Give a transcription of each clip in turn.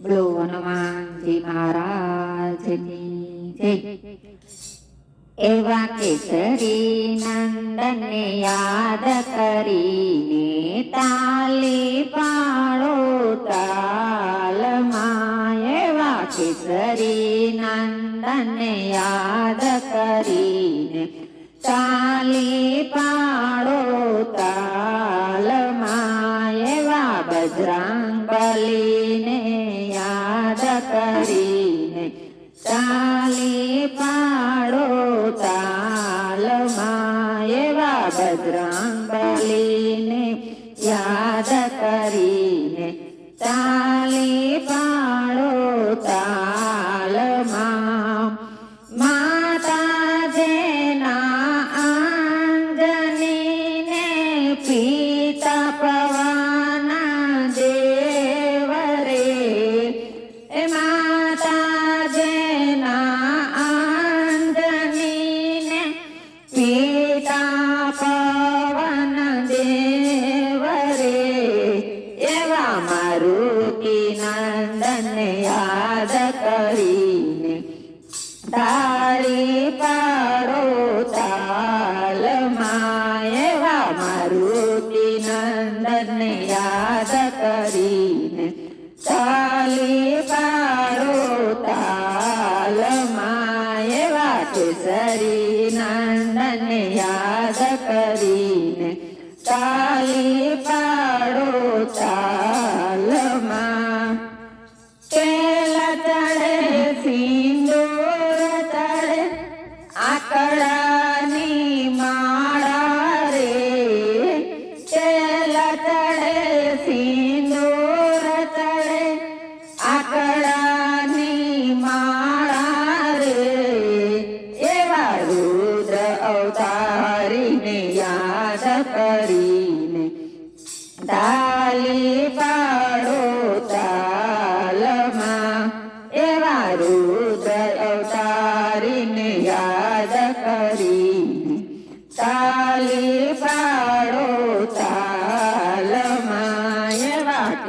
બોલો હનુમાનજી મહારાજની એવા કેસરી નંદનને યાદ કરીને તાલી પાડો તાલમાં. એવા કેસરી નંદને યાદ કરીને તાલી પાડો તાલી પાડો તાલમાં એવા બજરંગ બલીને યાદ કરીને તાલી પાડો તાલમાં માતા જેના આંજનીને પિતા પિતા પવન દેવ રે એવા મારુતિ નંદન યાદ કરીને તારી પાડો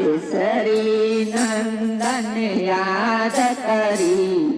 કેસરી નંદન યાદ કરીને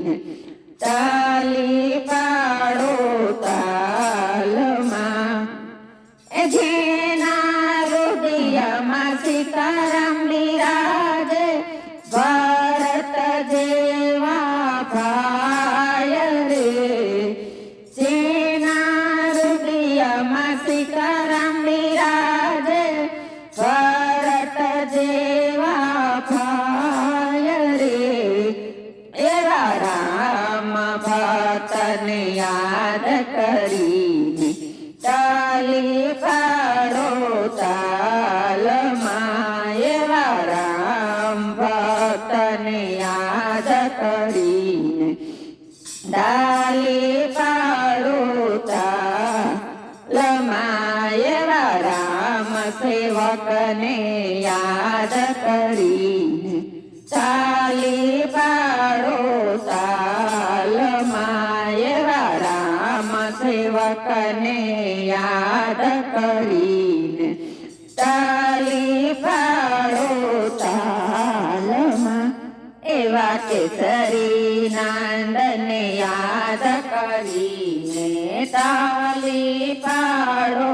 સેવકને યાદ કરીને ચાલી પાડો સાલ એવા રામ સેવકને યાદ કરીને ચાલી પાડો ચાલમાં એવા કેસરી નાંદને યાદ કરીને તાલી પાડો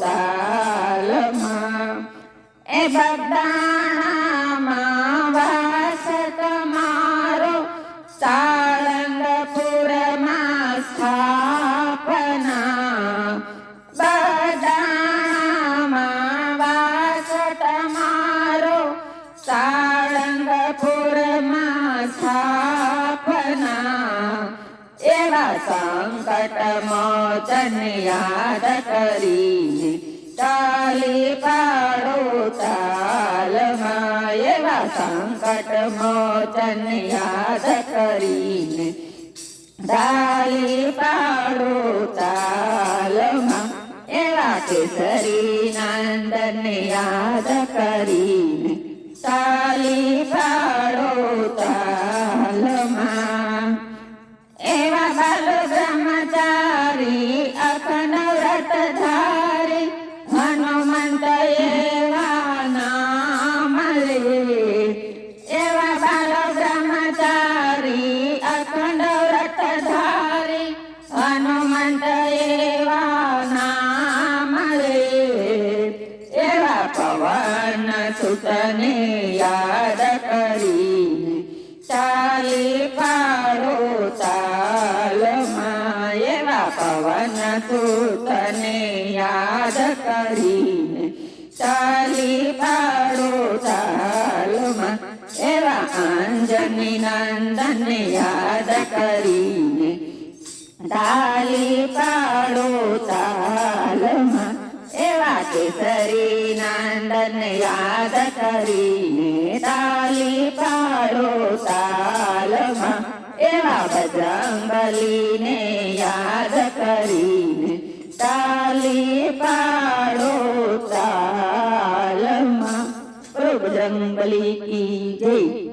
તાલમાં એ બગદાણામાં વાસ તમારો. સાળંગપુરમાં સ્થાપના. બગદાણામાં વાસ તમારો. સાળંગપુરમાં સ્થાપના. એવા સંકટ મોચન યાદ કરીને તાલી પાડો તાલમાં એવા સંકટ મોચન યાદ કરીને તાલી પાડો તાલમાં એવા કેસરી નંદન યાદ કરીને તાલી પાડો હનુમંત એવા નામ લે. એવા બાળ બ્રહ્મચારી, અખંડ વ્રત ધારી હનુમંત એવા નામ લે. એવા પવન સુતને યાદ કરી, ચાલી પાડો ચાલમાં એવા પવન સુતને યાદ કરી અંજની નંદને યાદ કરીને તાલી પાડો તાલમાં એવા કેસરી નંદન યાદ કરીને તાલી પાડો તાલમાં એવા બજરંગલીને યાદ કરીને તાલી પાડો તાલમાં બોલો બજરંગબલી કી જય